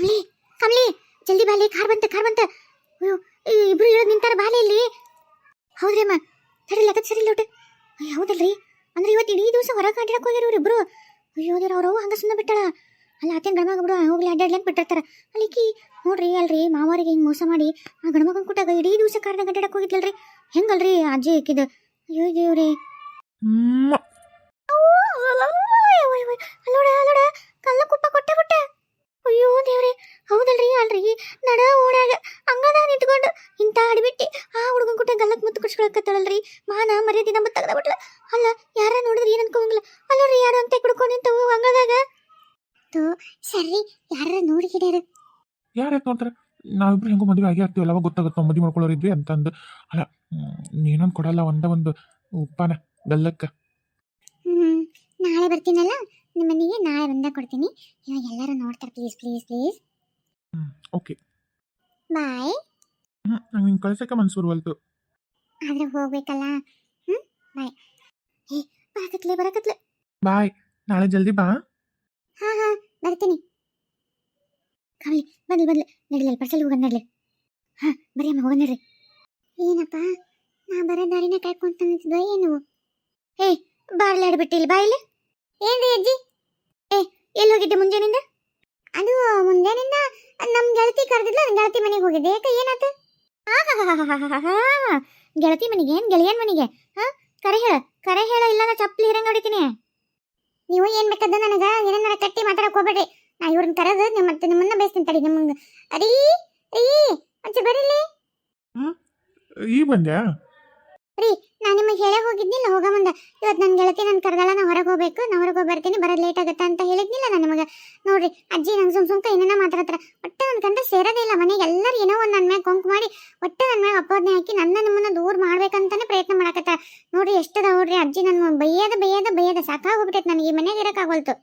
ಕಮಲಿ ಕಮಲಿ, ಜಲ್ದಿ ಬಾಲಿ ಕಾರ್ ಬಂತ ಕಾರ್ ಬಂತ. ಇಬ್ರು ಇಳಿದ್ ನಿಂತಾರ ಬಾಲಿ ಇಲ್ಲಿ. ಹೌದ್ರಿ ಅಮ್ಮ ಸರಿ ಲಗತ್ ಸರಿ ಲೋಟ ಹೌದಲ್ರಿ? ಅಂದ್ರೆ ಇವತ್ತು ಇಡೀ ದಿವಸ ಹೊರಗೆ ಅಡ್ಡಾಡಕ್ ಹೋಗ್ಯಾರ ಇವ್ರಿಬ್ರು ಅಯ್ಯೋ ದೇವ್ರ ಅವ್ರವ್ವ ಹಂಗ ಸುಮ್ಮನೆ ಬಿಟ್ಟಾಳ. ಅಲ್ಲ ಆತೇನ್ ಗಣಮಗ ಬಿಡು ಹೋಗ್ಲಿ ಅಡ್ಡಾಡ್ಲಿ ಬಿಟ್ಟಿರ್ತಾರ. ಅಲ್ಲಿಕಿ ನೋಡ್ರಿ, ಅಲ್ರಿ, ಮಾವಾರಿಗೆ ಹಿಂಗ್ ಮೋಸ ಮಾಡಿ ಆ ಗಣಮಗನ್ ಕೊಟ್ಟಾಗ ಇಡೀ ದಿವಸ ಕಾರ್ನಾಗ ಅಡ್ಡಾಡಕ್ ಹೋಗಿದ್ಲಲ್ರಿ. ಹೆಂಗಲ್ರಿ ಅಜ್ಜಿ ಇಕ್ಕಿದ ಅಯ್ಯೋ, ದೇವ್ರಿ ಹ್ಮ್ ಅಲ್ಲೋಡ ಅಲ್ಲೋಡ ಕಲ್ಲ ಕುಪ್ಪ ಕೊಟ್ಟೆ ಬಿಟ್ಟೆ ಅಯ್ಯೋ ದೇವ್ರಿ ಹೌದಲ್ರಿ ಅಲ್ರಿ ನಡ ಓಡ್ಯಾಗ ಅಂಗದಾಗ ನಿಂತ್ಕೊಂಡು ಇಂಥ ಆಡ್ಬಿಟ್ಟಿ ಆ ಹುಡುಗನ್ ಕುಟ್ಟ ಗಲ್ಲಕ್ ಮುತ್ತು ಕುಡ್ಸ್ಕೊಳಕತ್ತಾಳಲ್ರಿ ಮಾನ ಮರ್ಯಾದೆ ನಮ್ಮ ತೆಗ್ದ ಬಿಟ್ಲ ಅಲ್ಲ ಯಾರ ನೋಡಿದ್ರಿ ಏನ್ ಅನ್ಕೊಂಗಿಲ್ಲ ಅಲ್ಲೋರಿ ಯಾರು ಅಂತ ಕುಡ್ಕೊಂಡು ನಿಂತವು ಅಂಗದಾಗ ತೋ ಸರಿ ಯಾರ ನೋಡಿಗಿಡ್ಯಾರ ಯಾರು ಯಾಕೆ ನೋಡ್ತಾರೆ ನಾವಿಬ್ರು ಹೆಂಗೋ ಮದುವೆ ಆಗಿ ಆಗ್ತೀವಲ್ಲ ಅವಾಗ ಗೊತ್ತಾಗುತ್ತೆ ಮದುವೆ ಮಾಡ್ಕೊಳ್ಳೋರಿದ್ವಿ ಅಂತಂದು. ಅಲ್ಲ ನೀನೊಂದು ಕೊಡಲ್ಲ ಒಂದ ಒಂದು ಉಪ್ಪಾನ ಗಲ್ಲಕ್ಕ ನಾಳೆ ಬರ್ತೀನಲ್ಲ ನಿಮ್ಮ ಮನೆಗೆ ನಾಳೆ ಬಂದ ಕೊಡ್ತೀನಿ. ಇವಾಗ ಎಲ್ಲರೂ ನೋಡ್ತಾರೆ ಪ್ಲೀಸ್ ಪ್ಲೀಸ್ ಪ್ಲೀಸ್ ಹ್ಞೂ ಓಕೆ ಬಾಯ್ ಹ್ಞೂ ನಂಗೆ ನಿಂಗೆ ಕಳ್ಸೋಕ್ಕೆ ಮನ್ಸು ಬರುವಲ್ತು ಆದ್ರೆ ಹೋಗ್ಬೇಕಲ್ಲ. ಬಾಯ್ ಏ ಬರಕತ್ಲೆ ಬರಕತ್ಲೆ ಬಾಯ್ ನಾಳೆ ಜಲ್ದಿ ಬಾ. ಹಾಂ ಹಾಂ ಬರ್ತೀನಿ. ಕಮಲಿ ಬಂದ್ಲಿ ಬನ್ನಿ. ನಡಿಲಿ ಪರ್ಸಲ್ ಹೋಗೋದು ನಡ್ಲಿ ಹಾ ಬರೀ ಅಮ್ಮ ಹೋಗೋದು ನಡ್ರಿ. ಏನಪ್ಪ? ನಾ ಬರೋ ದಾರಿನ ಕಾಯ್ಕೊಂತ ನಿಂತಿದ್ವ ಏನು? ಏ ಬಾರ್ಲಾಡ್ಬಿಟ್ಟು ಇಲ್ಲಿ ಬಾಯಿಲಿ ಏನ್ರಿ ಅಜ್ಜಿ? ಏ ಎಲ್ಲಿ ಹೋಗಿದ್ದೆ ಮುಂಜಾನಿಂದ ಅದು ಮುಂಜಾನಿಂದ ನಮ್ಮ ಗೆಳತಿ ಕರೆದಿದ್ಲ ಗೆಳತಿ ಮನೆಗೆ ಹೋಗಿದ್ದೆ. ಯಾಕೆ ಏನಾತ. ಗೆಳತಿ ಮನೆಗೆ ಏನ್ ಗೆಳೆಯನ್ ಮನೆಗೆ? ಹಾ ಕರೆ ಹೇಳ ಕರೆ ಹೇಳ ಇಲ್ಲ ನಾ ಚಪ್ಪಲಿ ಹಿರಂಗ ಹೊಡಿತೀನಿ. ನೀವು ಏನ್ ಬೇಕಾದ ನನಗ ಏನಾರ ಕಟ್ಟಿ ಮಾತಾಡಕ್ ಹೋಗ್ಬೇಡ್ರಿ. ನಾ ಇವ್ರನ್ನ ಕರೆದು ನಿಮ್ಮ ಮತ್ತೆ ನಿಮ್ಮನ್ನ ಬೇಯಿಸ್ತೀನಿ ತಡಿ ನಿಮ್ಗೆ. ಅರೀ ರೀ ಒಂಚೂರು ಬರೀಲಿ? ಈ ಬಂದ್ಯಾ? ರೀ ನಾ ನಿಮಗೆ ಹೇಳೇ ಹೋಗಿದ್ನಿಲ್ಲ ಹೋಗ ಮುಂದೆ. ಇವತ್ತು ನನ್ನ ಗೆಳತಿ ನನ್ನ ಕರ್ದಲ್ಲ ನಾ ಹೊರಗೆ ಹೋಗ್ಬೇಕು ನಾ ಹೊರಗೆ ಹೋಗಿ ಬರ್ತೀನಿ ಬರೋದು ಲೇಟ್ ಆಗುತ್ತೆ ಅಂತ ಹೇಳಿದ್ನಿಲ್ಲ ನಾನು ನಿಮಗೆ. ನೋಡ್ರಿ ಅಜ್ಜಿ ನಂಗೆ ಸುಮ್ ಸುಮ್ಕ ಏನೇನ ಮಾತಾಡ್ತಾರ. ಒಟ್ಟು ನನ್ನ ಕಂಡ ಸೇರೋದೇ ಇಲ್ಲ ಮನೆಗೆ ಎಲ್ಲರೂ ಏನೋ ಒಂದು ನನ್ನ ಮ್ಯಾಗ ಕೊಂಕು ಮಾಡಿ ಒಟ್ಟು ನನ್ನ ಮ್ಯಾಗ ಅಪೋದನೆ ಹಾಕಿ ನನ್ನ ನಿಮ್ಮನ್ನ ದೂರ ಮಾಡ್ಬೇಕಂತಾನೆ ಪ್ರಯತ್ನ ಮಾಡಕತ್ತ. ನೋಡ್ರಿ ಎಷ್ಟದ ನೋಡ್ರಿ ಅಜ್ಜಿ ನನ್ನ ಬೈಯದ ಬೈಯದ ಬೈಯದ ಸಾಕಾಗ್ಬಿಟ್ಟೈತೆ ನನಗೆ ಈ ಮನೆಗೆ ಇರೋಕ್ಕಾಗೋಲ್ತು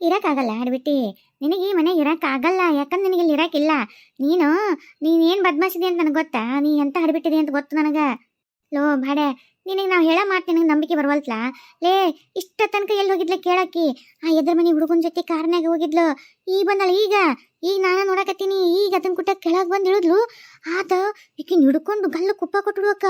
ಇರೋಕ್ಕಾಗಲ್ಲ ಆಡ್ಬಿಟ್ಟು. ನಿನಗೆ ಈ ಮನೆಗೆ ಇರೋಕ್ಕಾಗಲ್ಲ ಯಾಕಂದ್ರೆ ನಿನಗೆ ಇಲ್ಲಿ ಇರೋಕ್ಕಿಲ್ಲ ನೀನು, ನೀನೇನು ಬದ್ಮಾಸಿದೆ ಅಂತ ನನಗೆ ಗೊತ್ತಾ? ನೀ ಎಂತ ಹಡ್ಬಿಟ್ಟಿದೆ ಅಂತ ಗೊತ್ತು ನನಗೆ? ಲೋ, ಬಾಡೆ, ನಿನಗೆ ನಾವು ಹೇಳೋ ಮಾತು ನಿನಗೆ ನಂಬಿಕೆ ಬರವಲ್ತ್ಲ? ಲೇ, ಇಷ್ಟ ತನಕ ಎಲ್ಲಿ ಹೋಗಿದ್ಲ ಕೇಳಕ್ಕಿ? ಆ ಎದ್ರ ಮನೆ ಹುಡುಗನ ಜೊತೆ ಕಾರ್ನಾಗ ಹೋಗಿದ್ಲು. ಈಗ ಬಂದಳ ಈಗ? ಈಗ ನಾನು ನೋಡಕತ್ತೀನಿ. ಈಗ ಅದನ್ನ ಕುಟ್ಟ ಕೆಳಗೆ ಬಂದು ಇಳಿದ್ಲು ಆತ ಈಕಿನ ಹಿಡ್ಕೊಂಡು ಗಲ್ಲು ಕುಪ್ಪ ಕೊಟ್ಬಿಡ್ಬೇಕ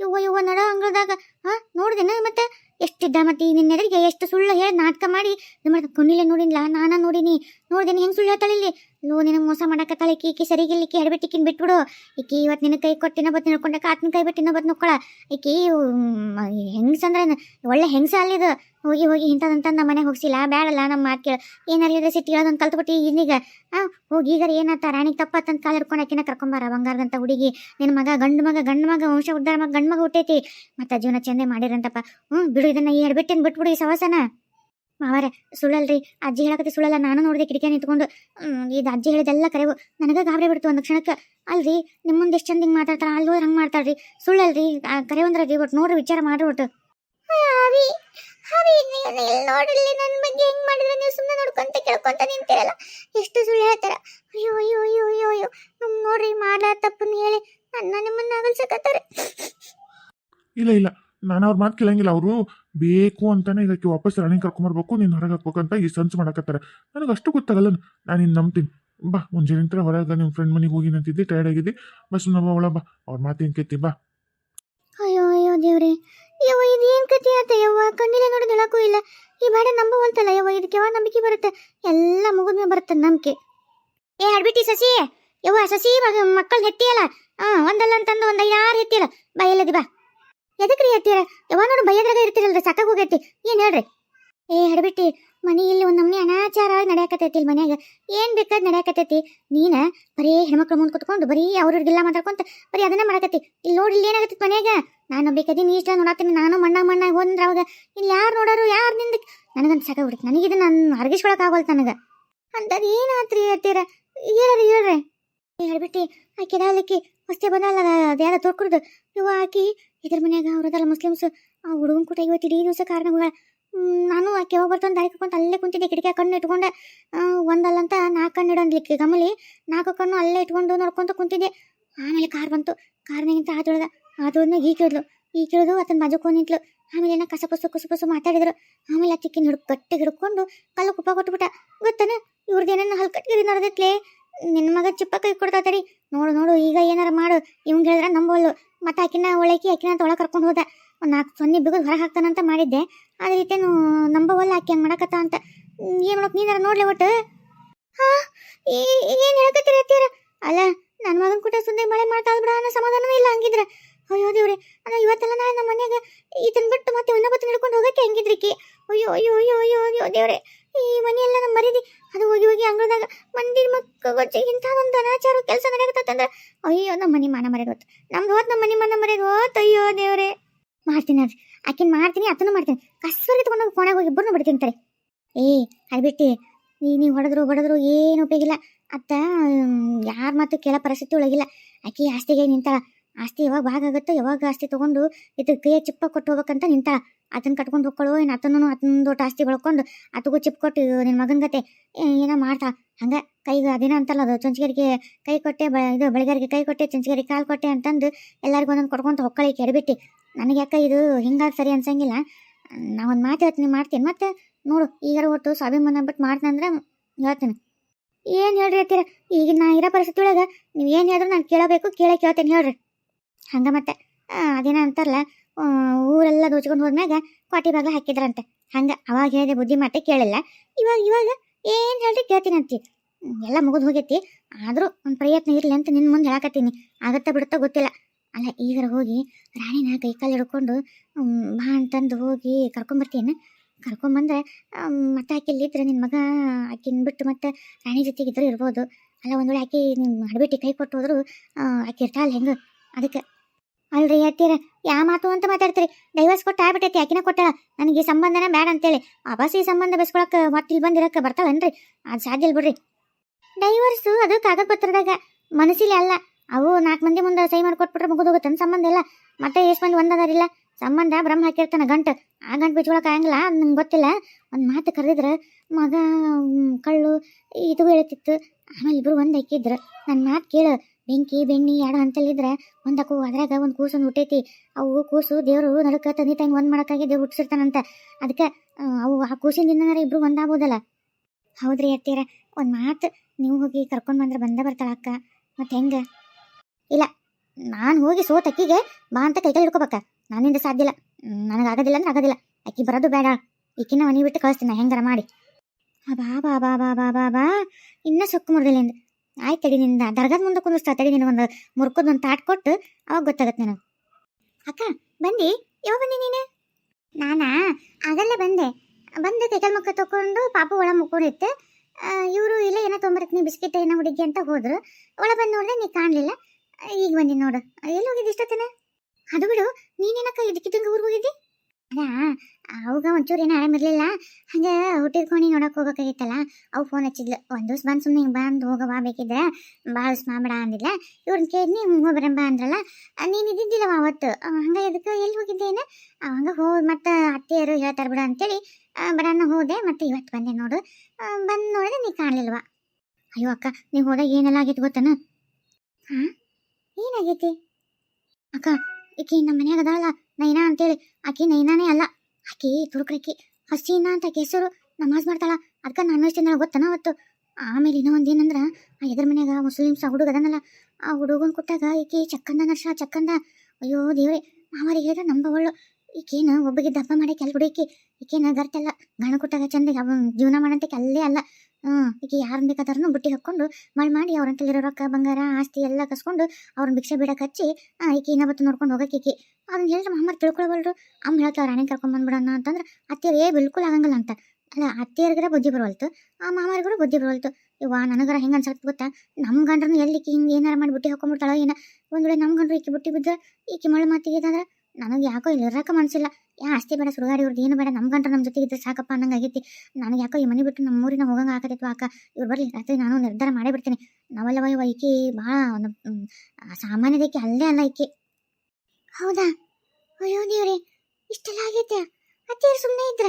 ಯವ್ವ ಯವ್ವ, ನಡ ಅಂಗಳದಾಗ. ಹಾ ನೋಡ್ದೇನ ಮತ್ತೆ? ಎಷ್ಟಿದ್ದ ಮತ್ತೆ ನಿನ್ನೆದರಿಗೆ ಎಷ್ಟು ಸುಳ್ಳು ಹೇಳಿ ನಾಟಕ ಮಾಡಿ ಇದು ಮಾಡ್ದ ನೋಡಿಲ್ಲ ನಾನ ನೋಡಿನಿ. ನೋಡಿದೆ ಹೆಂಗ್ ಸುಳ್ಳು ಹೇಳ್ತಾಳೆ ಇಲ್ಲಿ? ಲೋ, ನಿನಗೆ ಮೋಸ ಮಾಡಕತ್ತಾಳೆ ಈಕಿ. ಈಕಿ ಸರಿಗಿಲ್ಲಿಕ್ಕಿ ಎಡಬಿಟ್ಟಿಕ್ಕಿನ ಬಿಟ್ಬಿಡು. ಈಕಿ ಇವತ್ತು ನಿನ್ನ ಕೈ ಕೊಟ್ಟಿನ ಬತ್ ನೋಡ್ಕೊಂಡಾಕ ಆತನ ಕೈ ಬಿಟ್ಟಿನ ಬತ್ ನೋಡ್ಕೊಳ. ಈಕಿ ಹೆಂಗ್ಸಂದ್ರೆ ಒಳ್ಳೆ ಹೆಂಗ್ಸ ಅಲ್ಲಿದು ಹೋಗಿ ಹೋಗಿ ಇಂಥದಂತ ನಮ್ಮ ಮನೆಗೆ ಹೋಗ್ಸಿಲ್ಲ ಬೇಡಲ್ಲ ನಮ್ಮ ಮಾತು ಕೇಳ. ಏನಾರು ಹೇಳಿದ್ರೆ ಸಿಟ್ಟು ಹೇಳೋದೊಂದು ಕಲ್ತ್ಬಿಟ್ಟು ಈಗೀಗ ಹಾಂ ಹೋಗಿ ಈಗ ಏನಂತ? ರಾಣಿಗೆ ತಪ್ಪತ್ತಂತ ಕಾಲು ಹಿಡ್ಕೊಂಡು ಆಕಿನ ಕರ್ಕೊಂಬಾರ? ಬಂಗಾರದಂತ ಹುಡುಗಿ. ನಿನ್ನ ಮಗ ಗಂಡು ಮಗ ಗಂಡು ಮಗ, ವಂಶ ಉದ್ದಾರ ಮಗ, ಗಂಡು ಮಗ ಹುಟ್ಟೈತಿ. ಮತ್ತೆ ಜೀವನ ಚಂದೆ ಮಾಡಿರಂತಪ್ಪ. ಹ್ಞೂ, ಬಿಡು, ಇದನ್ನ ಈ ಎಡ್ಬಿಟ್ಟಿನ ಬಿಟ್ಬಿಡು ಈ ಸವಾಸನ. ಮಾವಾರೆ, ಸುಳ್ಳಲ್ರಿ. ಅಜ್ಜಿ ಹೇಳಕತ್ತೆ ಸುಳ್ಳಲ್ಲ, ನಾನು ನೋಡಿದೆ ಕಿಟಕಿ ನಿಂತ್ಕೊಂಡು. ಇದು ಅಜ್ಜಿ ಹೇಳಿದೆಲ್ಲ ಕರೆವು. ನನಗೆ ಗಾಬರಿ ಬಿಡ್ತು ಒಂದು ಕ್ಷಣಕ್ಕೆ. ಅಲ್ರಿ ನಿಮ್ಮ ಮುಂದೆ ಎಷ್ಟು ಚಂದ ಹಿಂಗೆ ಮಾತಾಡ್ತಾರ? ಅಲ್ಲಿ ಹೋದ್ರೆ ಹಂಗೆ ಮಾಡ್ತಾಳ್ರಿ. ಸುಳ್ಳಲ್ರಿ ಕರೆ ಒಂದ್ರಿ ಒಟ್ಟು ನೋಡ್ರಿ, ವಿಚಾರ ಮಾಡ್ರಿ ಒಟ್ಟು ನೋಡಲಿ ನನ್ನ ಬಗ್ಗೆ ಹೆಂಗ್ ಮಾಡಿದ್ರೆ ನೀವು ಸುಮ್ಮನೆ ನೋಡ್ಕೊಂತ ಕೇಳ್ಕೊಂತ ನಿಂತಿರಲ್ಲ? ಎಷ್ಟು ಸುಳ್ಳು ಹೇಳ್ತಾರ? ಅಯ್ಯೋ ಅಯ್ಯೋ ಅಯ್ಯೋ ಅಯ್ಯೋ ಅಯ್ಯೋ. ನಮ್ ನೋಡ್ರಿ ಮಾಡ ತಪ್ಪನ್ನು ಹೇಳಿ. ನನ್ನ ನಿಮ್ಮನ್ನ ಅಗಲ್ಸಕತ್ತಾರೆ ಇಲ್ಲ ಇಲ್ಲ. ನಾನು ಅವ್ರ ಮಾತು ಕೇಳಂಗಿಲ್ಲ. ಅವರು ಬೇಕು ಅಂತಾನೆ ಇದಕ್ಕೆ ವಾಪಸ್ ರಾಣಿ ಕರ್ಕೊಂಬರ್ಬೇಕು ನೀನು ಹೊರಗೆ ಹಾಕ್ಬೇಕು ಅಂತ ಈ ಸಂಚು ಮಾಡಕತ್ತಾರೆ. ನನಗೆ ಅಷ್ಟು ಗೊತ್ತಾಗಲ್ಲ. ನಾನು ಇನ್ನು ನಂಬ್ತೀನಿ. ಬಾ ಮುಂಜಾನೆ ನಂತರ ಹೊರಗೆ ನಿಮ್ಮ ಫ್ರೆಂಡ್ ಮನೆಗೆ ಹೋಗಿ ನಂತಿದ್ದೆ ಟೈರ್ಡ್ ಆಗಿದ್ದೆ. ಬಸ್ ನಮ್ಮ ಒಳ ಬಾ. ಅವ್ರ ಮಾತು ಕೇಳ್ತಿ? ಬಾ. ಅಯ್ಯೋ ಅಯ್ಯೋ ದೇವ್ರೆ. ಯವ್ವ, ಇದು ಏನ್ ಕತೆ ಆತ ಯವ್ವ? ಕಣ್ಣಿಲ್ಲ ನೋಡಿ ಹೇಳಕ್ಕೂ ಇಲ್ಲ. ಈ ಬಾಡ ನಂಬುವಂತಲ್ಲ ಯವ್ವ, ಇದಕ್ಕೆ ಯಾವ ನಂಬಿಕೆ ಬರುತ್ತೆ? ಎಲ್ಲ ಮುಗಿದ್ಮೇ ಬರುತ್ತೆ ನಂಬಿಕೆ. ಏ, ಅಡ್ಬಿಟ್ಟಿ ಸಸಿ! ಯವ್ವ, ಸಸಿ ಮಕ್ಕಳು ಹೆತ್ತಿಯಲ್ಲ? ಹಾ, ಒಂದಲ್ಲ ಅಂತಂದು ಒಂದ್ ಐದಾರು ಹೆತ್ತಿಲ್ಲ ಬಾಯ್ ಎಲ್ಲದಿ ಬಾ. ಎದಕ್ರಿ ಹೆತ್ತಿರ ಯವ್ವ, ನೋಡು, ಬೈಯದ್ರಾಗ ಇರ್ತಿರಲ್ರಿ ಹೋಗೈತಿ. ಏನ್ ಹೇಳ್ರಿ? ಏ ಹಡ್ಬಿಟ್ಟಿ ಮನೆಯಲ್ಲಿ ಒಂದು ನಮ್ನಿ ಅನಾಚಾರವಾಗಿ ನಡೆಯಕತ್ತೈತಿ ಇಲ್ಲಿ ಮನ್ಯಾಗ. ಏನ್ ಬೇಕಾದ್ ನಡೆಯಕತ್ತೈತಿ? ನೀನ ಬರೀ ಹೆಣ್ಮಕ್ಳು ಮುಂದ್ ಕುತ್ಕೊಂಡು ಬರೀ ಅವ್ರಿಗೆಲ್ಲ ಮಾತಾಡ್ಕೊಂತ ಬರೀ ಅದನ್ನ ಮಾಡಕತ್ತಿ. ಇಲ್ಲಿ ನೋಡಿ ಇಲ್ಲಿ ಏನಾಗತ್ತೆ ಮನ್ಯಾಗ? ನಾನು ಬೇಕದಿ ನೀ ಇಷ್ಟ ನೋಡಾತೀನಿ ನಾನು ಮಣ್ಣ ಮಣ್ಣ ಹೋದ್ರ ಅವಾಗ ಇಲ್ಲಿ ಯಾರು ನೋಡೋರು, ಯಾರು ನಿಂದ? ನನಗಂತ ನನಗೆ ಇದು ನಾನು ಅರ್ಗಿಸ್ಕೊಳಕ್ ಆಗೋಲ್ ನನಗೆ. ಅಂತದ್ ಏನಾತ್ರಿ ಹೇಳ್ತೀರ? ಹೇಳ್ರಿ ಹೇಳ್ರಿ. ಹೇಳ್ಬಿಟ್ಟು ಆಕೆ ಅದಾಲಿಕ್ಕಿ ಹೊಸ್ತೆ ಬಂದಲ್ಲ ಅದ್ಯಾರ ತೋರ್ಕೊಡ್ದು? ಇವ ಆಕಿ ಇದ್ರ ಮನ್ಯಾಗ ಅವ್ರದಲ್ಲ ಮುಸ್ಲಿಮ್ಸ್. ಆ ಹುಡುಗನ್ ಕೂಟ ಇವತ್ತು ಇಡೀ ದಿವಸ ಕಾರಣ ನಾನು ಆಕೆ ಹೋಗ್ಬರ್ತಂದು ದಾರಿ ಕರ್ಕೊಂಡು ಅಲ್ಲೇ ಕುಂತಿದ್ದೆ, ಕಿಟಕಿ ಕಣ್ಣು ಇಟ್ಕೊಂಡೆ. ಒಂದಲ್ಲಂತ ನಾಲ್ಕು ಕಣ್ಣು ಇಡೋನ್ಲಿಕ್ಕೆ ಗಮಲಿ. ನಾಲ್ಕು ಕಣ್ಣು ಅಲ್ಲೇ ಇಟ್ಕೊಂಡು ನೋಡ್ಕೊಂತ ಕುಂತಿದ್ದೆ. ಆಮೇಲೆ ಕಾರ್ ಬಂತು. ಕಾರ್ನಾಗಿಂತ ಆದೊಳಗ ಆದೊಳಗ ಈ ಕೇಳಿದ್ಲು ಈ ಕೇಳಿದು ಆತನ ಬಾಜುಕ್ ನಿಂತ್ಲು. ಆಮೇಲೆ ಏನೋ ಕಸ ಪಸು ಕುಸು ಪುಸು ಮಾತಾಡಿದ್ರು. ಆಮೇಲೆ ಅತ್ತಿಕ್ಕಿನ ಹಿಡ್ ಗಟ್ಟಿ ಹಿಡ್ಕೊಂಡು ಕಲ್ಲು ಕುಪ್ಪ ಕೊಟ್ಬಿಟ್ಟ. ಗೊತ್ತಾನೆ? ಇವ್ರದ್ದು ಏನೇನು ಹಲ್ಕಟ್ಗಿರಿ ನಡೆದೈತ್ಲೆ. ನಿನ್ನ ಮಗ ಚಿಪ್ಪ ಕೈ ಕೊಡ್ತಾತರಿ ನೋಡು ನೋಡು, ಈಗ ಏನಾರ ಮಾಡು. ಇವಂಗ ಹೇಳಿದ್ರೆ ನಂಬೋಲ್ಲು ಮತ್ತೆ ಆಕಿನ ಒಳಕಿ ಆಕಿನ ಅಂತ ಒಳಗೆ ಕರ್ಕೊಂಡು ಹೋದ. ನಾಲ್ಕು ಸೊನ್ನೆ ಬಿಗುದು ಹೊರಗೆ ಹಾಕ್ತಾನಂತ ಮಾಡಿದ್ದೆ. ಆದ್ರೆ ರೀತಿನು ನಂಬವಲ್ಲ ಆಕೆ ಹಂಗೆ ಮಾಡಕತ್ತ ಅಂತ. ಏನು ಮಾಡಕ್ ನೀನಾರ ನೋಡ್ಲಿ ಒಟ್ಟು? ಹಾಂ ಏನು ಹೇಳಕತ್ತೀರಿ ಅತ್ತೀರ ಅಲ್ಲ ನನ್ನ ಮಗನ ಕೂಟ ಸುಂದರ ಮಳೆ ಮಾಡ್ತಾ ಬಿಡ ಅನ್ನೋ ಸಮಾಧಾನವೇ ಇಲ್ಲ ಹಂಗಿದ್ರೆ. ಅಯ್ಯೋ ದೇವ್ರಿ ಅಲ್ಲ ಇವತ್ತೆಲ್ಲ ನಾನು ನಮ್ಮ ಮನೆಗೆ ಈತನ ಬಿಟ್ಟು ಮತ್ತೆ ಇನ್ನೊಬ್ಬತ್ತು ಹಿಡ್ಕೊಂಡು ಹೋಗಕ್ಕೆ ಹೆಂಗಿದ್ರಿಕಿ ಅಯ್ಯೋ ಅಯ್ಯೋ ಅಯ್ಯೋ ಅಯ್ಯೋ ಅಯ್ಯೋ ದೇವ್ರೆ, ಈ ಮನೆಯೆಲ್ಲ ನಮ್ಮ ಮರೀದಿ ಅದು ಹೋಗಿ ಹೋಗಿ ಅಂಗಳದಾಗ ಮಂದಿ ಮಕ್ಕ ಇಂಥ ಒಂದು ಅನಾಚಾರ ಕೆಲಸ ನಡೆಯಕತ್ತಂದ್ರೆ. ಅಯ್ಯೋ ನಮ್ಮ ಮನೆ ಮಾನ ಮರ್ಯಾದೆ ನಮ್ದು ಹೋತ್ ನಮ್ಮ ಮನೆ ಮಾನ ಮರ್ಯಾದೆ ಅಯ್ಯೋ ದೇವ್ರೆ. ಮಾಡ್ತೀನಿ ನೋಡ್ರಿ ಆಕಿನ ಮಾಡ್ತೀನಿ ಅದನ್ನು ಮಾಡ್ತೀನಿ. ಕಸ್ವರ್ಗೆ ತಗೊಂಡೋಗಿ ಕೋಣಾಗ ಹೋಗಿ ಇಬ್ಬರು ಬಿಡ್ತೀನಿ ತಾರೆ ಏ ಅದ್ಬಿಟ್ಟು ನೀ ನೀವು ಹೊಡೆದ್ರು, ಬಡದ್ರು ಏನು ಉಪಯೋಗಿಲ್ಲ ಅತ್ತ ಯಾರ ಮಾತು ಕೇಳೋ ಪರಿಸ್ಥಿತಿ ಒಳಗಿಲ್ಲ. ಆಕಿ ಆಸ್ತಿಗೆ ನಿಂತಾಳ. ಆಸ್ತಿ ಯಾವಾಗ ಭಾಗ ಆಗುತ್ತೋ, ಯಾವಾಗ ಆಸ್ತಿ ತಗೊಂಡು ಇದು ಕೈಯ ಚಿಪ್ಪ ಕೊಟ್ಟು ಹೋಗ್ಬೇಕಂತ ನಿಂತಾಳ. ಅದನ್ನ ಕಟ್ಕೊಂಡು ಹೋಗ್ಕೊಳ್ಳೋ ಏನು ಆತನೂ ಅದನ್ನ ದೊಡ್ಡ ಆಸ್ತಿ ಬೆಳ್ಕೊಂಡು ಆತಗೂ ಚಿಪ್ ಕೊಟ್ಟು ನಿನ್ನ ಮಗನ ಗತೆ ಏನೋ ಮಾಡ್ತಾ ಹಂಗೆ ಕೈಗೆ ಅದೇನೋ ಅಂತಲ್ಲ ಅದು ಚುಂಚಗರಿಗೆ ಕೈ ಕೊಟ್ಟೆ, ಬ, ಇದು ಬೆಳಗಾರಿಗೆ ಕೈ ಕೊಟ್ಟೆ ಚುಂಚಗರಿಗೆ ಕಾಲು ಕೊಟ್ಟೆ ಅಂತಂದು ಎಲ್ಲರಿಗೂ ಒಂದೊಂದು ಕೊಡ್ಕೊಂತ ಹೊಕ್ಕಳಿ ಕೆಡಬಿಟ್ಟು ನನಗೆ ಯಾಕೆ ಇದು ಹಿಂಗಾಗಿ ಸರಿ ಅನ್ಸಂಗಿಲ್ಲ. ನಾ ಒಂದು ಮಾತು ಹೇಳ್ತೀನಿ, ಮಾಡ್ತೀನಿ. ಮತ್ತೆ ನೋಡು, ಈಗಾರ ಒಟ್ಟು ಸ್ವಾಭಿಮಾನ ಬಿಟ್ಟು ಮಾಡ್ತೀನಿ ಅಂದ್ರೆ ಹೇಳ್ತೀನಿ. ಏನು ಹೇಳ್ರಿ ಅತ್ತೀರ? ಈಗ ನಾ ಇರೋ ಪರಿಸ್ಥಿತಿ ಒಳಗೆ ನೀವು ಏನು ಹೇಳಿದ್ರು ನಾನು ಕೇಳಬೇಕು, ಕೇಳೇ ಕೇಳ್ತೀನಿ ಹೇಳ್ರಿ. ಹಂಗೆ ಮತ್ತೆ ಅದೇನ ಅಂತಾರಲ್ಲ ಊರೆಲ್ಲ ದೋಚ್ಕೊಂಡು ಹೋದ್ಮ್ಯಾಗ ಕ್ವಾಟಿ ಬಾಗ್ಲ ಹಾಕಿದ್ರಂತೆ. ಹಂಗೆ ಅವಾಗ ಹೇಳಿದೆ ಬುದ್ಧಿ ಮಾತೆ ಕೇಳಿಲ್ಲ. ಇವಾಗ ಇವಾಗ ಏನು ಹೇಳ್ರಿ ಕೇಳ್ತೀನಿ ಅಂತಿ. ಎಲ್ಲ ಮುಗಿದು ಹೋಗೈತಿ. ಆದರೂ ಒಂದು ಪ್ರಯತ್ನ ಇರಲಿ ಅಂತ ನಿನ್ನ ಮುಂದೆ ಹೇಳಕತ್ತೀನಿ. ಆಗತ್ತಾ ಬಿಡುತ್ತಾ ಗೊತ್ತಿಲ್ಲ. ಅಲ್ಲ, ಈಗಾರ ಹೋಗಿ ರಾಣಿನ ಕೈ ಕಾಲು ಹಿಡ್ಕೊಂಡು ಬಾ ಅಂತಂದು ಹೋಗಿ ಕರ್ಕೊಂಬರ್ತೀನಿ? ಕರ್ಕೊಂಬಂದ್ರೆ ಮತ್ತೆ ಆಕೆ ಇಲ್ಲಿದ್ರೆ ನಿನ್ನ ಮಗ ಆಕಿನ ಬಿಟ್ಟು ಮತ್ತೆ ರಾಣಿ ಜೊತೆಗೆ ಇದ್ರೆ ಇರ್ಬೋದು. ಅಲ್ಲ, ಒಂದು ವೇಳೆ ಆಕೆ ನಿಮ್ಮ ಹಡಬಿಟ್ಟು ಕೈ ಕೊಟ್ಟು ಹೋದ್ರು ಆಕೆ ಇರ್ತಾಳ ಹೆಂಗೆ? ಅದಕ್ಕೆ, ಅಲ್ರಿ ಅತ್ತೀರ, ಯಾ ಮಾತು ಅಂತ ಮಾತಾಡ್ತೀರಿ? ಡೈವರ್ಸ್ ಕೊಟ್ಟು ಆಗ್ಬಿಟ್ಟೈತಿ, ಆಕಿನ ಕೊಟ್ಟಾಳ? ನನಗೆ ಈ ಸಂಬಂಧನೇ ಬೇಡ ಅಂತೇಳಿ. ವಾಪಸ್ ಈ ಸಂಬಂಧ ಬೆಸ್ಕೊಳಕ್ಕೆ ಮತ್ತೆ ಇಲ್ಲಿ ಬಂದಿರಕ್ಕೆ ಬರ್ತಾಳನ್ರಿ? ಅದು ಸಾಧ್ಯ ಇಲ್ಲ ಬಿಡ್ರಿ. ಡೈವರ್ಸು ಅದು ಕಾಗದ ಪತ್ರದಾಗ ಮನಸ್ಸಿಲಿ ಅಲ್ಲ. ಅವು ನಾಲ್ಕು ಮಂದಿ ಮುಂದೆ ಸಹಿ ಮಾಡಿ ಕೊಟ್ಬಿಟ್ರೆ ಮುಗಿದೋಗುತ್ತೆ ಸಂಬಂಧ ಇಲ್ಲ. ಮತ್ತೆ ಎಷ್ಟು ಮಂದಿ ಒಂದದಾರಿಲ್ಲ ಸಂಬಂಧ ಬ್ರಹ್ಮ ಹಾಕಿರ್ತಾನೆ, ಗಂಟು. ಆ ಗಂಟು ಬಿಚ್ಕೊಳಕ್ಕೆ ಆಗಂಗಿಲ್ಲ. ನಂಗೆ ಗೊತ್ತಿಲ್ಲ. ಒಂದು ಮಾತು ಕರೆದಿದ್ರೆ. ಮಗ ಕಳ್ಳು ಇದು ಹೇಳ್ತಿತ್ತು. ಆಮೇಲೆ ಇಬ್ಬರು ಒಂದು ಹಾಕಿದ್ರು ನನ್ನ ಮಾತು ಕೇಳು. ಬೆಂಕಿ, ಬೆಣ್ಣಿ ಎರಡು ಹಂತಲ್ಲಿದ್ರೆ ಒಂದಕ್ಕೂ ಅದ್ರಾಗ ಒಂದು ಕೂಸು ಒಂದ್ ಹುಟ್ಟೈತಿ. ಅವು ಕೂಸು ದೇವರು ನಡಕ ತಂದೆ ತಾಯಿ ಒಂದು ಮಾಡೋಕ್ಕಾಗಿ ದೇವ್ರು ಹುಟ್ಟಿಸಿರ್ತಾನಂತ. ಅದಕ್ಕೆ ಅವು ಆ ಕೂಸಿನಿಂದನಾರ ಇಬ್ಬರು ಇಬ್ರು ಒಂದಾಗ್ಬೋದಲ್ಲ ಹೌದ್ರಿ ಅತ್ತೀರ ಒಂದು ಮಾತು, ನೀವು ಹೋಗಿ ಕರ್ಕೊಂಡು ಬಂದ್ರೆ ಬಂದ ಬರ್ತಾಳ ಅಕ್ಕ. ಮತ್ತೆ ಹೆಂಗೆ? ಇಲ್ಲ, ನಾನು ಹೋಗಿ ಸೋತ ಅಕ್ಕಿಗೆ ಬಾ ಅಂತ ಕೈ ಕೈ ಹಿಡ್ಕೋಬೇಕ. ನನ್ನಿಂದ ಸಾಧ್ಯ ಇಲ್ಲ. ನನಗೆ ಆಗೋದಿಲ್ಲ ಅಂದ್ರೆ ಆಗೋದಿಲ್ಲ. ಅಕ್ಕಿ ಬರೋದು ಬೇಡ. ಈಕಿನ ಮನೆ ಬಿಟ್ಟು ಕಳಿಸ್ತೀನಿ, ನಾ ಹೆಂಗಾರ ಮಾಡಿ. ಬಾ ಬಾ ಬಾ ಬಾ ಬಾ ಬಾ ಬಾ. ಇನ್ನೂ ಸೊಕ್ಕು ಮುರಿದಿಲ್ಲ ಆಯ್ತು ತಡಿ ನಿಂದ. ದರ್ಗದ ಮುಂದೆ ಕುಂದಿಸ್ತಾ ತಡಿ ಮುರ್ಕದ ಒಂದು ತಾಟ್ ಕೊಟ್ಟು ಅವಾಗ ಗೊತ್ತಾಗತ್ತೆ ನನಗೆ. ಅಕ್ಕ, ಬಂದಿ? ಯಾವ ಬಂದಿ ನೀನು? ನಾನಾ? ಆಗಲ್ಲೇ ಬಂದೆ. ಬಂದು ಕೈಕಲ್ ಮುಖ ತಕೊಂಡು ಪಾಪ ಒಳ ಮುಕ್ಕೊಂಡಿತ್ತು ಇವರು ಇಲ್ಲ ಏನೋ ನೀ ಬಿಸ್ಕಿಟ್ ಏನೋ ಹುಡುಗಿ ಅಂತ ಹೋದ್ರು. ಒಳ ಬಂದು ನೋಡಿದೆ ನೀ ಕಾಣಲಿಲ್ಲ. ಈಗ ಬಂದಿ ನೋಡು. ಎಲ್ಲಿ ಹೋಗಿದ್ದೆ ಇಷ್ಟೊತ್ತನ? ಅದು ಬಿಡು, ನೀನೇನಕ್ಕ ಇದಕ್ಕಿದ್ದಂಗೆ ಊರಿಗೆ ಹೋಗಿದ್ದಿ? ಅದಾ ಅವಾಗ ಒಂಚೂರು ಏನೋ ಆರಾಮಿರ್ಲಿಲ್ಲ ಹಂಗೆ ಹುಟ್ಟಿದ ಕೋಣಿ ಹೋಗಬೇಕಾಗಿತ್ತಲ್ಲ. ಹೋಗ್ಬೇಕಾಗಿತ್ತಲ್ಲ ಅವು ಫೋನ್ ಹಚ್ಚಿದ್ಲು. ಒಂದು ದಿವ್ಸ ಬಂದು ಸುಮ್ಮನೆ ಹಿಂಗೆ ಬಂದು ಹೋಗವಾ ಬೇಕಿದ್ರೆ. ಭಾಳ ಮಾಬೇಡ ಅಂದಿಲ್ಲ ಇವ್ರನ್ನ ಕೇಳಿದ್ನಿ ಹೋಗ್ಬರಂಬ ಅಂದ್ರಲ್ಲ. ನೀನು ಇದ್ದಿದ್ದಿಲ್ಲವ ಅವತ್ತು? ಹಂಗೆ ಇದಕ್ಕೆ ಎಲ್ಲಿ ಹೋಗಿದ್ದೇನೆ ಹಂಗೆ ಹೋಗಿ ಮತ್ತೆ ಅತ್ತೆಯರು ಹೇಳ್ತಾರೆ ಬಿಡು ಅಂತೇಳಿ ಬಡನ್ನ ಹೋದೆ ಮತ್ತೆ ಇವತ್ತು ಬಂದೆ ನೋಡು. ಬಂದ್ ನೋಡಿದ್ರೆ ನೀ ಕಾಣ್ಲಿಲ್ವಾ? ಅಯ್ಯೋ ಅಕ್ಕ ನೀವು ಹೋದಾಗ ಏನೆಲ್ಲ ಆಗಿತ್ತು ಗೊತ್ತನ? ಹಾ ಏನಾಗೈತಿ? ಅಕ್ಕ, ಈಕಿ ನಮ್ಮ ಮನ್ಯಾಗ ಅದಾಳ ನೈನಾ ಅಂತೇಳಿ. ಆಕಿ ನೈನಾನೇ ಅಲ್ಲ. ಆಕಿ ತುಡುಕ್ರಕ್ಕಿ ಹಸೀನಾ ಅಂತ ಕೆಸರು ನಮಾಜ್ ಮಾಡ್ತಾಳ. ಅದಕ್ಕೆ ನಾನು ಇಷ್ಟ ಗೊತ್ತನ ಅವತ್ತು? ಆಮೇಲೆ ಇನ್ನೂ ಒಂದು ಏನಂದ್ರ, ಆ ಎದ್ರ ಮನ್ಯಾಗ ಮುಸ್ಲಿಮ್ಸ್ ಹುಡುಗ ಅದನ್ನಲ್ಲ ಆ ಹುಡುಗನ್ ಕೊಟ್ಟಾಗ ಈಕಿ ಚಕ್ಕಂದ ನರ್ಷ ಚಕ್ಕಂದ. ಅಯ್ಯೋ ದೇವ್ರೆ, ಮಾವರಿಗೆ ಹೇಳಿದ್ರೆ ನಂಬವಳ್ಳು ಈಕೇನು ಒಬ್ಬಗೆ ದಪ್ಪ ಮಾಡಿ ಕೆಲ್ ಹುಡುಕಿ ಈಕೇನ ಗರ್ತಲ್ಲ ಗಣ ಕೊಟ್ಟಾಗ ಚಂದ ಜೀವನ ಮಾಡಂತಕ್ಕೆ ಅಲ್ಲೇ ಅಲ್ಲ. ಹ್ಮ್ ಈಕೆ ಯಾರನ್ನ ಬೇಕಾದ್ರೂ ಬುಟ್ಟಿ ಹಾಕೊಂಡು ಮಳ್ ಮಾಡಿ ಅವ್ರಂತಲ್ಲಿರೋ ರೊಕ್ಕ, ಬಂಗಾರ, ಆಸ್ತಿ ಎಲ್ಲ ಕಸ್ಕೊಂಡು ಅವ್ರನ್ನ ಭಿಕ್ಷೆ ಬಿಡಕ್ ಹಚ್ಚಿ ಈಕೆ ಇನ್ನೊಬ್ಬತ್ತು ನೋಡ್ಕೊಂಡು ಹೋಗಕ್ಕೆ ಈಕೆ. ಅದನ್ನ ಹೇಳಿದ್ರೆ ಮಹಮ್ಮದ್ ತಿಳ್ಕೊಳ್ಬಲ್ರು ಅಮ್ಮ ಹೇಳ್ತಾವ ರಾಣಿ ಕರ್ಕೊಂಡ್ ಬಂದ್ಬಿಡೋಣ ಅಂತಂದ್ರೆ, ಅತ್ತೆಯವ್ರು, ಏ, ಬಿಲ್ಕುಲ್ ಆಗಂಗಿಲ್ಲ ಅಂತ. ಅಲ್ಲ ಅತ್ತೆಯರ್ಗರ ಬುದ್ಧಿ ಬರುವಲ್ತು, ಆ ಮಾಮಾರಿಗೂ ಬುದ್ಧಿ ಬರುವಲ್ತು. ಇವ ನನಗರ ಹೆಂಗ ಅನ್ಸತ್ತೆ ಗೊತ್ತಾ? ನಮ್ಮ ಗಂಡ್ರನ್ನ ಎಲ್ಲಿ ಈಕಿ ಹಿಂಗೆ ಏನಾರ ಮಾಡಿ ಬುಟ್ಟಿ ಹಾಕೊಂಡ್ಬಿಡ್ತಾಳೋ ಏನ. ಒಂದು ವೇಳೆ ನಮ್ಮ ಗಂಡ್ರು ಈಕೆ ಬುಟ್ಟಿ ಬಿದ್ದ ಈಕೆ ಮಳೆ ಮಾತಿಗೆ ಇದಂದ್ರೆ ನನಗೆ ಯಾಕೋ ಇಲ್ಲಿ ಇರಕ್ಕೆ ಮನಸ್ಸಿಲ್ಲ ಯಾ ಅಷ್ಟೇ ಬೇಡ ಸುಡುಗಾಡಿ ಇವ್ರದ್ದು ಏನು ಬೇಡ ನಮ್ಮ ಗಂಟ ನಮ್ಮ ಜೊತೆಗೆ ಇದ್ರೆ ಸಾಕಪ್ಪ ಅನ್ನಂಗೆ ಆಗೈತಿ. ನನಗೆ ಯಾಕೋ ಈ ಮನೆ ಬಿಟ್ಟು ನಮ್ಮ ಊರಿನ ಹೋಗಂಗೆ ಆಗತೈತು ಅಕ್ಕ? ಇವ್ರು ಬರಲಿ, ರಾತ್ರಿ ನಾನು ನಿರ್ಧಾರ ಮಾಡೇ ಬಿಡ್ತೀನಿ ನಾವೆಲ್ಲವ ಈಕಿ ಭಾಳ ಒಂದು ಸಾಮಾನ್ಯದಕ್ಕೆ ಅಲ್ಲೇ ಅಲ್ಲ ಐಕೆ. ಹೌದಾ? ಅಯ್ಯೋ ದೇವ್ರೆ, ಇಷ್ಟೆಲ್ಲ ಆಗೈತೆ? ಅತ್ತೆಯರು ಸುಮ್ಮನೆ ಇದ್ರ?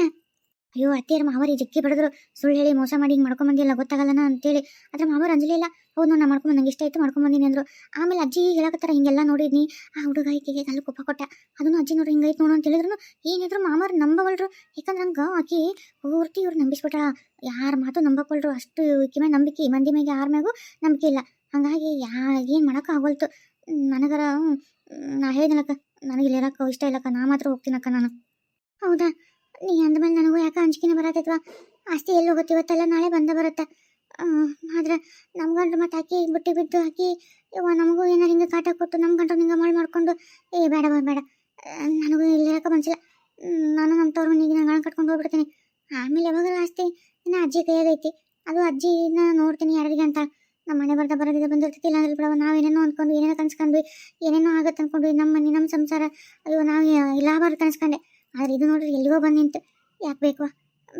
ಅಯ್ಯೋ ಅತ್ತೆಯರ ಮಾವರಿ ಜಕ್ಕಿ ಬಡಿದ್ರು ಸುಳ್ಳು ಹೇಳಿ ಮೋಸ ಮಾಡಿ ಹಿಂಗೆ ಮಾಡ್ಕೊಂಬಂದಿಲ್ಲ ಗೊತ್ತಾಗಲ್ಲನ ಅಂತೇಳಿ. ಅದ್ರ ಮಾವರು ಅಂಜಲಿಲ್ಲ ಹೌದು ನಾನು ಮಾಡ್ಕೊಂಡ್ ನಂಗೆ ಇಷ್ಟ ಆಯ್ತು ಮಾಡ್ಕೊಂಬಂದಿನಿ ಅಂದ್ರು. ಆಮೇಲೆ ಅಜ್ಜಿ ಹೇಳಕತ್ತಾರ, ಹಿಂಗೆಲ್ಲ ನೋಡಿದ್ನಿ. ಆ ಹುಡುಗ ಈಕೆಗೆ ಅಲ್ಲಿ ಕೋಪ ಕೊಟ್ಟ. ಅದನ್ನು ಅಜ್ಜಿ ನೋಡ್ರಿ, ಹಿಂಗೈತೆ ನೋಡು ಅಂತ ಹೇಳಿದ್ರು. ಏನಿದ್ರು ಮಾಮರ್ ನಂಬವಲ್ರು. ಯಾಕಂದ್ರೆ ಹಂಗೆ ಆಕಿ ಪೂರ್ತಿ ಇವ್ರು ನಂಬಿಸ್ಬಿಟ್ಟಾಳ ಯಾರ ಮಾತು ನಂಬಕೊಳ್ರು ಅಷ್ಟು ಈಕಿ ಮೇಲೆ ನಂಬಿಕೆ. ಮಂದಿ ಮೇಗೆ ಯಾರ ಮ್ಯಾಗೂ ನಂಬಿಕೆ ಇಲ್ಲ. ಹಂಗಾಗಿ ಯಾ, ಏನು ಮಾಡೋಕೆ ಆಗೋಲ್ತು. ನನಗರ ನಾ ಹೇಳಿದ್ನಕ್ಕ ನನಗೆ ಇಲ್ಲಿ ಇರಕ್ಕೆ ಇಷ್ಟ ಇಲ್ಲಕ್ಕ, ನಾ ಮಾತ್ರ ಹೋಗ್ತೀನಕ್ಕ ನಾನು. ಹೌದಾ? ನೀ ಅಂದಮೇಲೆ ನನಗೂ ಯಾಕೆ ಅಂಜಿಕೆನೇ ಬರತ್ತೈತ್ವಾ ಆಸ್ತಿ ಎಲ್ಲಿ ಹೋಗುತ್ತೆ ಇವತ್ತೆಲ್ಲ ನಾಳೆ ಬಂದ ಬರುತ್ತೆ. ಆದ್ರೆ ಗಂಟು ಮತ್ತೆ ಹಾಕಿ ಬುಟ್ಟಿ ಬಿದ್ದು ಹಾಕಿ ಇವ ನಮಗೂ ಏನಾರು ಹಿಂಗೆ ಕಾಟ ಕೊಟ್ಟು ನಮ್ಮ ಗಂಟು ಹಿಂಗೆ ಮಾಡಿ ಮಾಡ್ಕೊಂಡು ಏ ಬೇಡ ಬೇಡ ನನಗೂ ಇಲ್ಲಿರಕ್ಕೆ ಹ್ಮ್, ನಾನು ನಮ್ಮ ತವ್ರ ಮನೆಗೆ ನಾನು ಕಟ್ಕೊಂಡು ಹೋಗ್ಬಿಡ್ತೀನಿ. ಆಮೇಲೆ ಯಾವಾಗ ಆಸ್ತಿ? ಇನ್ನು ಅಜ್ಜಿ ಕೈಯಾಗೈತಿ. ಅದು ಅಜ್ಜಿನ ನೋಡ್ತೀನಿ ಯಾರಿಗೆ ಅಂತ. ನಮ್ಮ ಮನೆ ಬರ್ತಾ ಬರೋದಿದೆ ಬಂದಿರ್ತೈತಿ ಇಲ್ಲ ಅಂದ್ರೆ ಬಿಡವ ನಾವೇನೇನೋ ಅಂದ್ಕೊಂಡು ಏನೇನೋ ಕನ್ಸ್ಕೊಂಡ್ವಿ ಏನೇನೋ ಆಗತ್ತೆ ಅಂದ್ಕೊಂಡ್ವಿ ನಮ್ಮ ಮನೆ ನಮ್ಮ ಸಂಸಾರ. ಅಯ್ಯೋ ನಾವು ಇಲ್ಲ ಬಾರ್ದು ಕನ್ಸ್ಕೊಂಡೆ ಆದ್ರೆ ಇದು ನೋಡ್ರಿ ಎಲ್ಲಿಗೋ ಬಂದು ನಿಂತು. ಯಾಕೆ ಬೇಕು?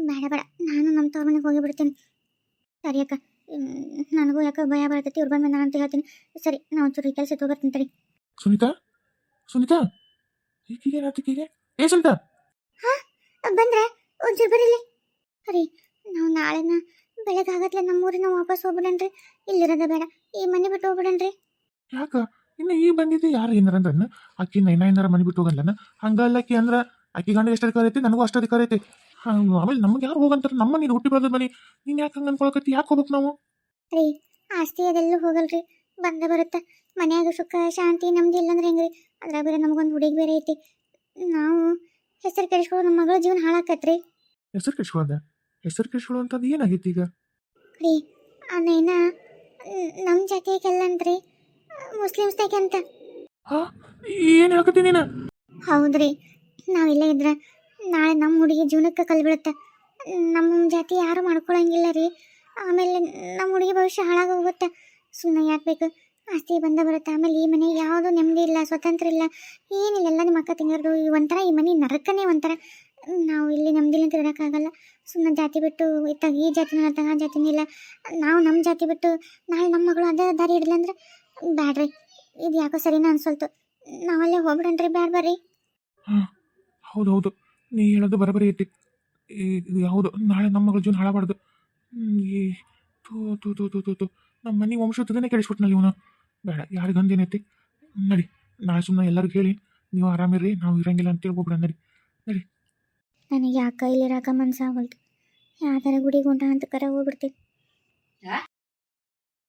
ಬೇಡ ಬೇಡ. ನಾನು ನಮ್ಮ ತವ್ರ ಮನೆಗೆ ಹೋಗಿ ಬಿಡ್ತೀನಿ ಸರಿ ಅಕ್ಕ. ನನಗೂ ಯಾಕೆ ಭಯ ಬರ್ತೈತಿ. ಇವ್ರು ಬಂದ್ಮೇಲೆ ನಾನು ಅಂತ ಹೇಳ್ತೀನಿ. ಸರಿ ನಾ ಒಂಚೂರು ಈ ಕೆಲಸ ಹೋಗ್ಬರ್ತೀನಿ ತಡಿ. ಸುನಿತಾ? ಸುನಿತಾ? ಈಕಿಗೆ ಏನಾಯ್ತು ಏ ಸುನೀತಾ? ಬಂದ್ರೆ? ಒಂಚೂರು ಬರೀಲಿ ಸರಿ ನಾವು ನಾಳೆನ ಬೆಳಗ್ಗೆ ಆಗತ್ಲೆ ನಮ್ಮೂರಿನ ವಾಪಸ್ ಹೋಗ್ಬಿಡನ್ರಿ. ಇಲ್ಲಿರೋದ ಬೇಡ. ಈ ಮನೆ ಬಿಟ್ಟು ಹೋಗ್ಬಿಡನ್ರಿ. ಯಾಕ? ಇನ್ನು ಈ ಬಂದಿದ್ದು ಯಾರು ಏನಾರ ಅಂದ್ರೆ ಅಕ್ಕಿ ನೈನ ಏನಾರ ಮನೆ ಬಿಟ್ಟು ಹೋಗಲ್ಲನ ಹಂಗಲ್ಲ ಆಕಿ ಅಂದ್ರ ಆಕಿ ಗಂಡ ಎಷ್ಟು ಅಧಿಕಾರ ಐತಿ? ನನಗೂ ಅಷ್ಟು ಅಧಿಕಾರ ಐತಿ. ಆಮೇಲೆ ನಮ್ಗೆ ಯಾರು ಹೋಗಂತಾರೆ? ನಮ್ಮ ನೀನು ಹುಟ್ಟಿ ಬೆಳೆದ ಮನೆ ನೀನು ಯಾಕೆ ಹಂಗೆ ಅನ್ಕೊಳಕತ್ತಿ? ಯಾಕೆ ಹೋಗ್ಬೇಕು ನಾವು? ರೀ ಆಸ್ತಿ ಅದೆಲ್ಲೂ ಹೋಗಲ್ರಿ. ಬಂದ ಬರುತ್ತೆ. ಮನ್ಯಾಗ ಸುಖ ಶಾಂತಿ ನಮ್ದು ಇಲ್ಲಂದ್ರೆ ಹೆಂಗ್ರಿ? ಅದ್ರಾಗ ಬೇರೆ ನಮಗೊಂದು ಹುಡುಗಿ ಬೇರೆ ಐತಿ. ನಾವು ಹೆಸರು ಕೆಡಿಸ್ಕೊಳ್ಳೋ ನಮ್ಮ ಮಗಳ ಜೀವನ ಹಾಳಾಕತ್ರಿ. ಹೆಸರು ಕೆಡಿಸ್ಕೊಳ್ಳೋದ ಹೆಸರು ಕೆಡಿಸ್ಕೊಳ್ಳೋ ಅಂತದ್ದು ಏನಾಗೈತಿ ಈಗ? ರೀ ಅವನೇನ ನಮ್ಮ ಜಾತಿಯಾಗೆಲ್ಲಂತ್ರಿ ಮುಸ್ಲಿಮ್ಸ್ದಾಗೆ ಅಂತ. ಹಾ ಏನು ಹೇಳಕತ್ತಿ ನೀನು? ಹೌದ್ರಿ. ನಾವಿಲ್ಲೇ ಇದ್ರೆ ನಾಳೆ ನಮ್ಮ ಹುಡುಗಿ ಜೀವನಕ್ಕೆ ಕಲ್ಬೀಳುತ್ತೆ ನಮ್ಮ ಜಾತಿ ಯಾರು ಮಾಡ್ಕೊಳ್ಳೋಂಗಿಲ್ಲ ರೀ. ಆಮೇಲೆ ನಮ್ಮ ಹುಡುಗಿ ಭವಿಷ್ಯ ಹಾಳಾಗೋಗುತ್ತೆ ಸುಮ್ಮನೆ ಯಾಕೆ ಬೇಕು? ಆಸ್ತಿ ಬಂದ ಬರುತ್ತೆ. ಆಮೇಲೆ ಈ ಮನೆ ಯಾವುದು ನೆಮ್ಮದಿ ಇಲ್ಲ, ಸ್ವತಂತ್ರ ಇಲ್ಲ. ಏನಿಲ್ಲ, ಎಲ್ಲ ನಿಮ್ಮ ಅಕ್ಕ ತಿಂಗರ್ದು ಈ ಒಂಥರ ಈ ಮನೆ ನರಕನೇ ಒಂಥರ. ನಾವು ಇಲ್ಲಿ ನೆಮ್ಮದಿಲಿಂತ ಇರೋಕ್ಕಾಗಲ್ಲ ಸುಮ್ಮನೆ ಜಾತಿ ಬಿಟ್ಟು ಇತ್ತಾಗ ಈ ಜಾತಿನೂ ಇತ್ತಾಗ ಆ ಜಾತಿನೂ ಇಲ್ಲ. ನಾವು ನಮ್ಮ ಜಾತಿ ಬಿಟ್ಟು ನಾಳೆ ನಮ್ಮ ಮಗಳು ಅದೇ ದಾರಿ ಇಡಲಿಲ್ಲ ಅಂದ್ರೆ ಬ್ಯಾಡ್ರಿ. ಇದು ಯಾಕೋ ಸರಿನಾ ಅನ್ಸಲ್ತು. ನಾವಲ್ಲೇ ಹೋಗ್ಬಿಡಣ್ರಿ, ಬ್ಯಾಡ ಬರ್ರಿ. ಹೌದು ಹೌದು ನೀ ಹೇಳೋದು ಬರಬರಿ ಐತಿ. ಇದು ಯಾವುದು? ನಾಳೆ ನಮ್ಮ ಮಗಳ ಜೀವನ ಹಾಳಬಾರ್ದು ಈ ತೂ ತೂ ತೂ ತೂ ತೂ ತೂ ನಮ್ಮ ಮನೆ ವಂಶದನೇ ಕೆಡಿಸ್ಬಿಟ್ನಲ್ಲಿ ಇವನು. ಬೇಡ ಯಾರಿಗಂದೇನೈತಿ ನಡಿ ನಾಳೆ ಸುಮ್ಮನೆ ಎಲ್ಲರಿಗೂ ಹೇಳಿ. ನೀವು ಆರಾಮಿರ್ರಿ ನಾವು ಇರಂಗಿಲ್ಲ ಅಂತ ಹೋಗ್ಬಿಡ ನಡಿ. ನನಗೆ ಯಾಕೆ ಇಲ್ಲಿರಾಕ ಮನಸ್ಸಾಗಲ್ದು ಯಾವ್ದಾರ ಗುಡಿಗೆ ಹೊಂಟ ಅಂತ ಕರ ಹೋಗ್ಬಿಡ್ತೀನಿ.